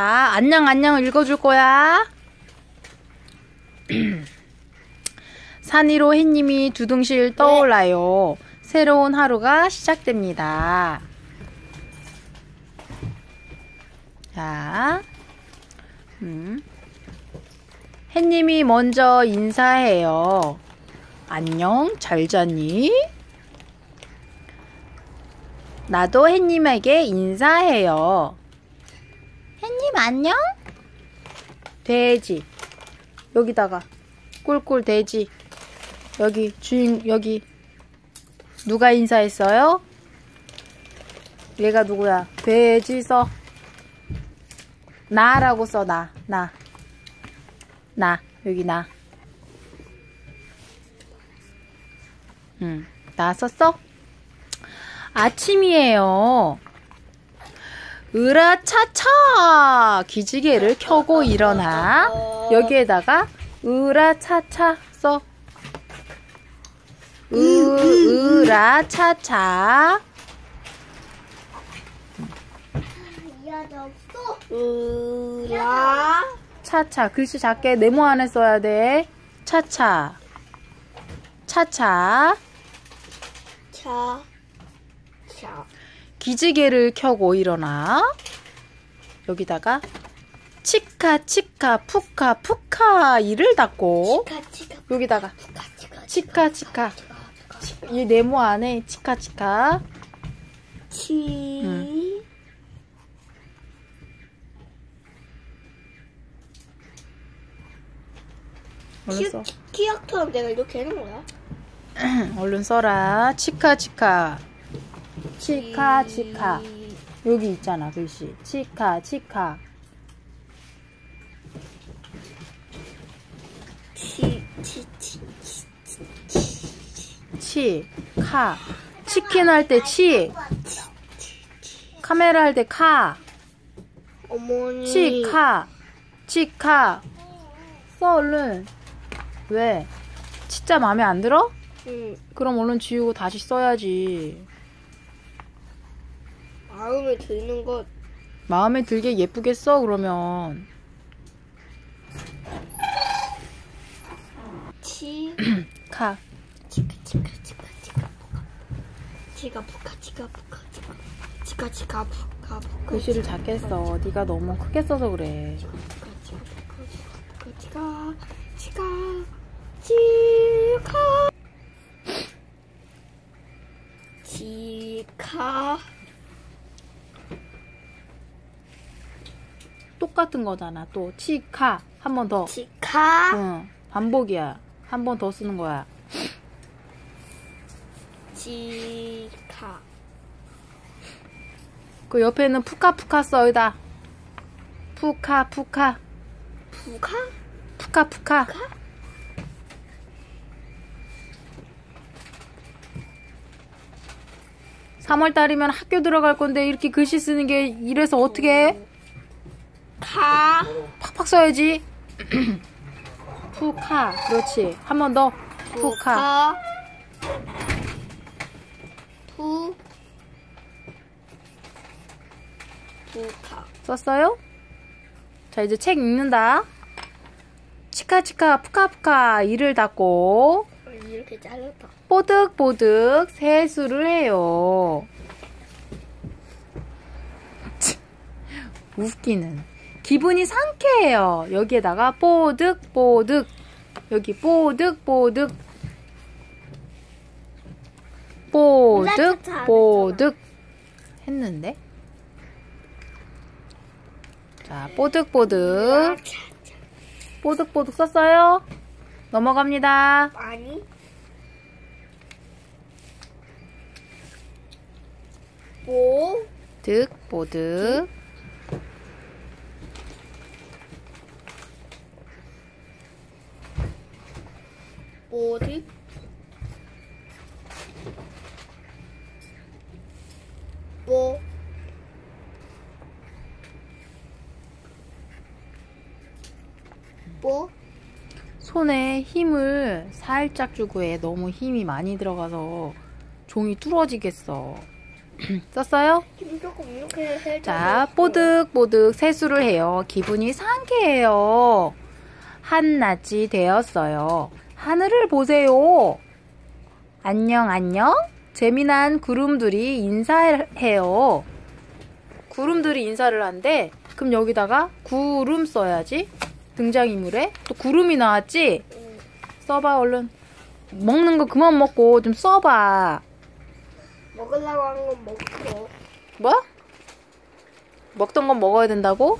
자, 안녕, 안녕 읽어줄 거야. 산 위로 햇님이 두둥실 떠올라요. 새로운 하루가 시작됩니다. 자, 음. 햇님이 먼저 인사해요. 안녕, 잘 잤니? 나도 햇님에게 인사해요. 햇님 안녕? 돼지. 여기다가 꿀꿀 돼지. 여기 주인 여기 누가 인사했어요? 얘가 누구야? 돼지 써. 나라고 써 나. 나. 나. 여기 나. 응. 나 썼어? 아침이에요. 으라차차 기지개를 켜고 일어나. 여기에다가 으라차차 써. 으, 으라차차. 으라 차차. 글씨 작게 네모 안에 써야 돼. 차차. 차차. 차 차. 기지개를 켜고 일어나. 여기다가 치카 치카 푸카 푸카 이를 닫고. 치카 치카 여기다가 치카 치카 이 네모 안에 치카 치카. 치. 응. 얼른 써. 키역처럼 내가 이렇게 해놓은 거야? 얼른 써라. 치카 치카 치카 치카. 여기 있잖아 글씨. 치카 치카. 치치치 치카. 치킨 할 때 치. 카메라 할 때 카. 어머니. 치 카 치 카. 써 얼른. 왜? 진짜 마음에 안 들어? 응. 그럼 얼른 지우고 다시 써야지 마음에 드는 것. 마음에 들게 예쁘게 써 그러면. 치. 카 치카 치카 치카 치카 치카 푸카 치카 푸카 치카. 치카 치카 푸카 푸카 글씨를 작게 써 네가 너무 크게 써서 그래. 치카 치카 푸카 치카 치카. 치카 치카 똑같은 거잖아. 또 치카 한 번 더. 치카? 응, 반복이야. 한 번 더 쓰는 거야. 치카. 그 옆에는 푸카푸카 써 여기다. 푸카 푸카. 푸카? 푸카 푸카. 삼월달이면 학교 들어갈 건데 이렇게 글씨 쓰는 게 이래서 어떻게 해? 카 팍팍 써야지. 푸카. 그렇지. 한 번 더. 푸카. 푸 푸카. 썼어요? 자 이제 책 읽는다. 치카치카 푸카푸카. 이를 닫고. 이렇게 잘랐다. 뽀득뽀득 세수를 해요. 웃기는. 기분이 상쾌해요. 여기에다가 뽀득 뽀득. 여기 뽀득 뽀득. 뽀득 뽀득. 했는데? 자, 뽀득뽀득. 뽀득뽀득 썼어요? 넘어갑니다. 아니 뽀 득, 뽀득. 뽀드 뽀 뽀, 손에 힘을 살짝 주고 해. 너무 힘이 많이 들어가서 종이 뚫어지겠어. 썼어요? 조금 이렇게 해. 자, 뽀득뽀득 세수를 해요. 기분이 상쾌해요. 한낮이 되었어요. 하늘을 보세요. 안녕, 안녕. 재미난 구름들이 인사해요. 구름들이 인사를 한대. 그럼 여기다가 구름 써야지. 등장인물에. 또 구름이 나왔지? 응. 써봐, 얼른. 먹는 거 그만 먹고 좀 써봐. 먹으려고 하는 건 먹고. 뭐? 먹던 건 먹어야 된다고?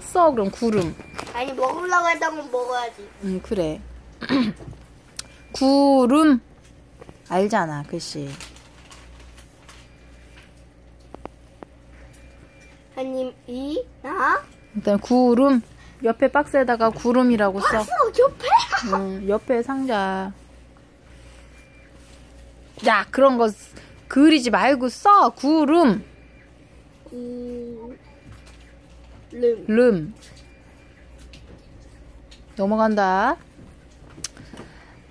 써, 그럼 구름. 아니 먹으려고 했던 건 먹어야지. 응, 그래. 구름. 알잖아, 글씨. 아님 이 나. 일단 구름. 옆에 박스에다가 구름이라고 써. 박스 옆에. 응, 옆에 상자. 야, 그런 거 쓰- 그리지 말고 써. 구름. 구. 름. 름. 넘어간다.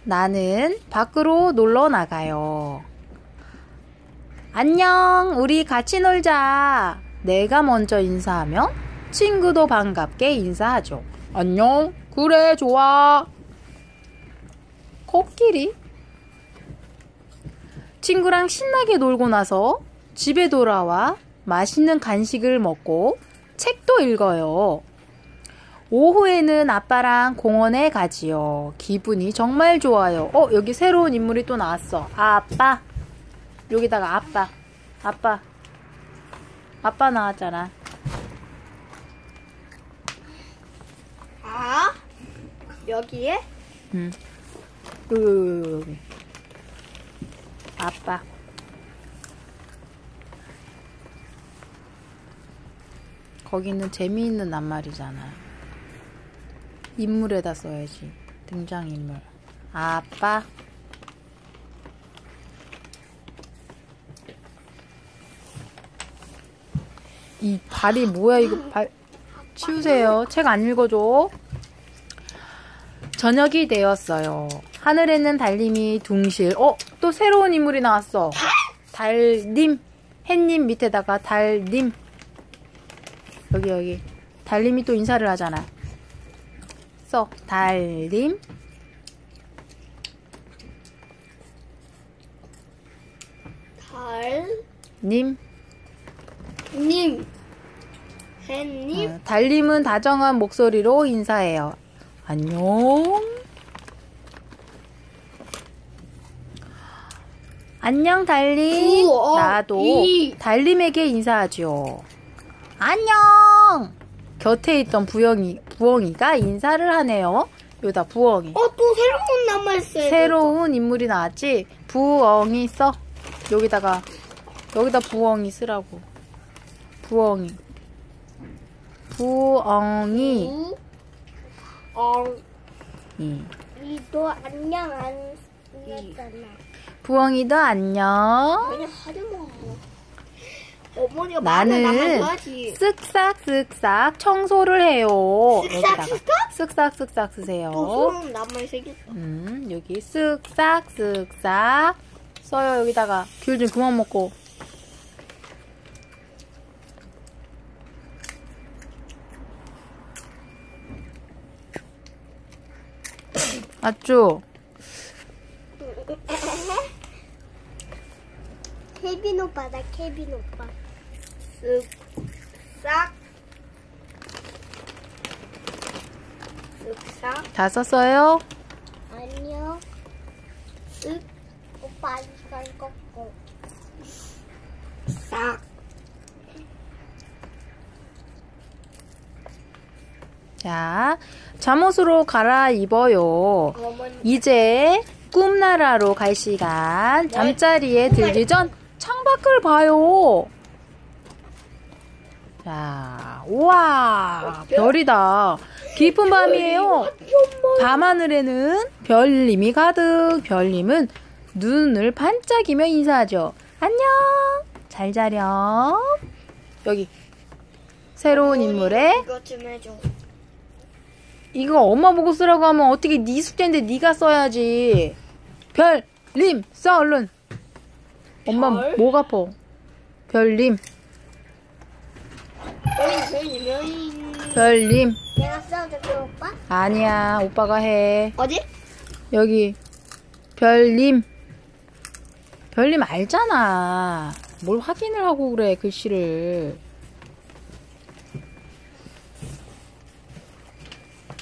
나는 밖으로 놀러 나가요. 안녕, 우리 같이 놀자. 내가 먼저 인사하면 친구도 반갑게 인사하죠. 안녕, 그래, 좋아. 코끼리. 친구랑 신나게 놀고 나서 집에 돌아와 맛있는 간식을 먹고 책도 읽어요. 오후에는 아빠랑 공원에 가지요. 기분이 정말 좋아요. 어, 여기 새로운 인물이 또 나왔어. 아빠. 여기다가 아빠. 아빠. 아빠 나왔잖아. 아 여기에 응. 여기, 여기, 여기, 여기. 아빠. 거기는 재미있는 낱말이잖아. 인물에다 써야지. 등장인물. 아빠. 이 발이 뭐야, 이거 발. 치우세요. 책 안 읽어줘. 저녁이 되었어요. 하늘에는 달님이 둥실. 어, 또 새로운 인물이 나왔어. 달님. 햇님 밑에다가 달님. 여기, 여기. 달님이 또 인사를 하잖아. 써. 달님. 달. 님. 님. 햇님. 어, 달님은 다정한 목소리로 인사해요. 안녕. 안녕, 달님. 구어, 나도 이. 달님에게 인사하죠. 안녕. 곁에 있던 부엉이, 부엉이가 인사를 하네요. 여기다 부엉이. 어, 또 새로운 낱말 써야 새로운 인물이 나왔지? 부엉이 써. 여기다가, 여기다 부엉이 쓰라고. 부엉이. 부엉이. 구. 엉. 이. 이도 안녕 안 했잖아. 부엉이도 안녕. 그냥 하지 마. 어머니가 나는. 쓱싹 쓱싹 청소를 해요. 쓱싹, 쓱싹? 쓱싹 쓰세요. 또 새로운 낱말 생겼어. 음, 여기 쓱싹 쓱싹 써요. 여기다가 귤 좀 그만 먹고. 맞죠? 케빈 오빠다, 케빈 오빠. 쓱, 싹. 쓱, 싹. 다 썼어요? 안녕. 쓱. 오빠 시간 꺾고. 싹. 자, 잠옷으로 갈아입어요. 어머니. 이제 꿈나라로 갈 시간. 잠자리에 들기 전 창밖을 봐요. 자, 우와, 별이다. 깊은 밤이에요. 밤하늘에는 별님이 가득. 별님은 눈을 반짝이며 인사하죠. 안녕. 잘 자렴. 여기 새로운 인물의 이거 좀 해줘. 이거 엄마 보고 쓰라고 하면 어떻게 네 숙제인데 네가 써야지. 별, 림, 써 얼른. 엄마 별? 목 아파. 별님. 별님. 내가 써줄게 오빠. 아니야, 오빠가 해. 어디? 여기, 별님. 별님 알잖아. 뭘 확인을 하고 그래, 글씨를.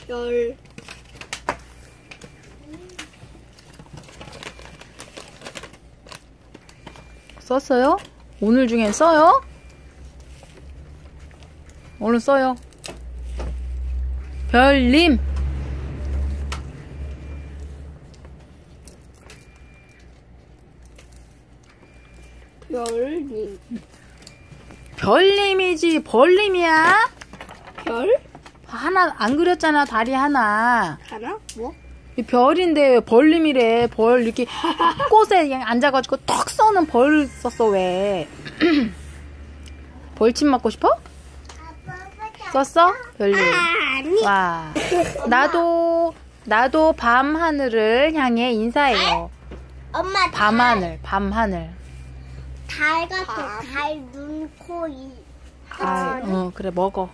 열. 썼어요? 오늘 중엔 써요? 얼른 써요. 별님. 별님. 별님이지, 벌님이야? 별? 하나, 안 그렸잖아, 다리 하나. 하나? 뭐? 이 별인데 왜 벌님이래. 벌 이렇게 꽃에 그냥 앉아가지고 턱 써는 벌 썼어, 왜. 벌침 맞고 싶어? 썼어? 별님. 아니. 와. 나도, 나도 밤 하늘을 향해 인사해요. 엄마 밤 하늘, 밤 하늘. 달 같아. 달, 눈, 코, 이. 아, 어, 그래, 먹어.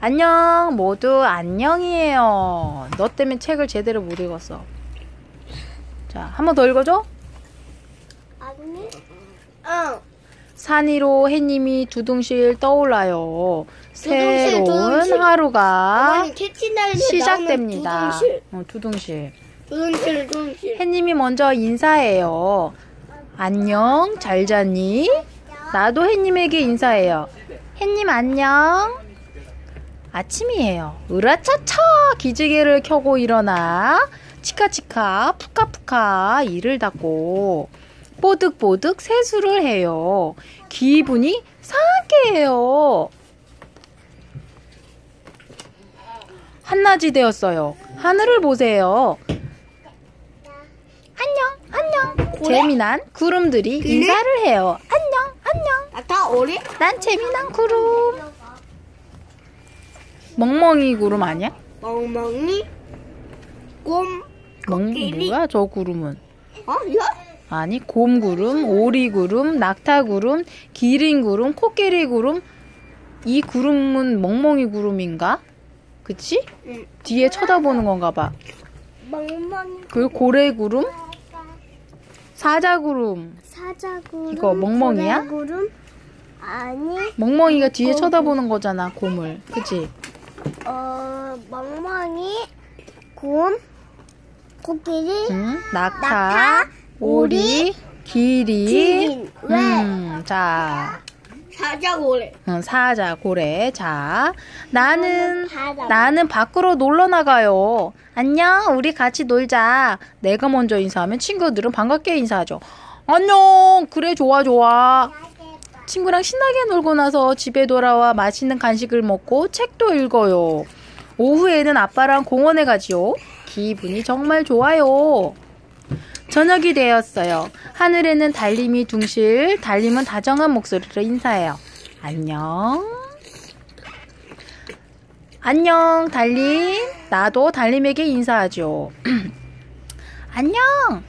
안녕, 모두 안녕이에요. 너 때문에 책을 제대로 못 읽었어. 자, 한 번 더 읽어줘. 아니? 응. 산 위로 해님이 두둥실 떠올라요. 새로운 두둥실. 하루가 시작됩니다. 두둥실. 어, 두둥실. 두둥실, 두둥실. 해님이 먼저 인사해요. 안녕, 잘 잤니? 나도 해님에게 인사해요. 해님 안녕. 아침이에요. 으라차차 기지개를 켜고 일어나 치카치카 푸카푸카 이를 닫고 뽀득뽀득 세수를 해요. 기분이 상쾌해요. 한낮이 되었어요. 하늘을 보세요. 안녕, 안녕. 재미난 구름들이 인사를 해요. 안녕, 안녕. 아, 다 어리? 난 재미난 구름. 멍멍이 구름 아니야? 멍멍이, 곰, 멍? 뭐야 저 구름은? 어? 이거? 아니 곰구름, 오리구름, 낙타구름, 기린구름, 코끼리구름. 이 구름은 멍멍이 구름인가? 그치? 응. 뒤에 쳐다보는 건가 봐. 멍멍이, 그리고 고래구름, 사자구름. 사자구름, 이거 멍멍이야? 구름 아니, 멍멍이가 뒤에 쳐다보는 거잖아, 곰을. 그치? 어, 멍멍이, 곰, 코끼리, 응? 낙타, 낙타, 오리, 기린. 기린. 왜? 음, 자, 사자고래. 응, 사자, 고래. 자, 나는, 바다. 나는 밖으로 놀러 나가요. 안녕, 우리 같이 놀자. 내가 먼저 인사하면 친구들은 반갑게 인사하죠. 안녕, 그래, 좋아, 좋아. 친구랑 신나게 놀고 나서 집에 돌아와 맛있는 간식을 먹고 책도 읽어요. 오후에는 아빠랑 공원에 가지요. 기분이 정말 좋아요. 저녁이 되었어요. 하늘에는 달림이 둥실, 달림은 다정한 목소리로 인사해요. 안녕. 안녕, 달림. 나도 달림에게 인사하죠. 안녕.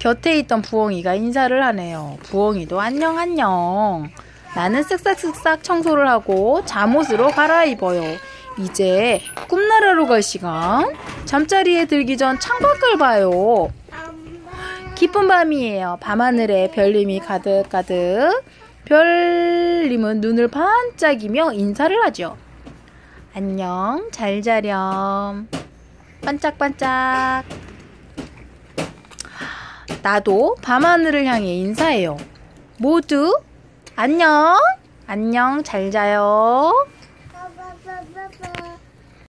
곁에 있던 부엉이가 인사를 하네요. 부엉이도 안녕, 안녕. 나는 쓱싹쓱싹 청소를 하고 잠옷으로 갈아입어요. 이제 꿈나라로 갈 시간. 잠자리에 들기 전 창밖을 봐요. 기쁜 밤이에요. 밤하늘에 별님이 가득가득. 별님은 눈을 반짝이며 인사를 하죠. 안녕, 잘 자렴. 반짝반짝. 나도 밤하늘을 향해 인사해요. 모두 안녕, 안녕, 잘 자요.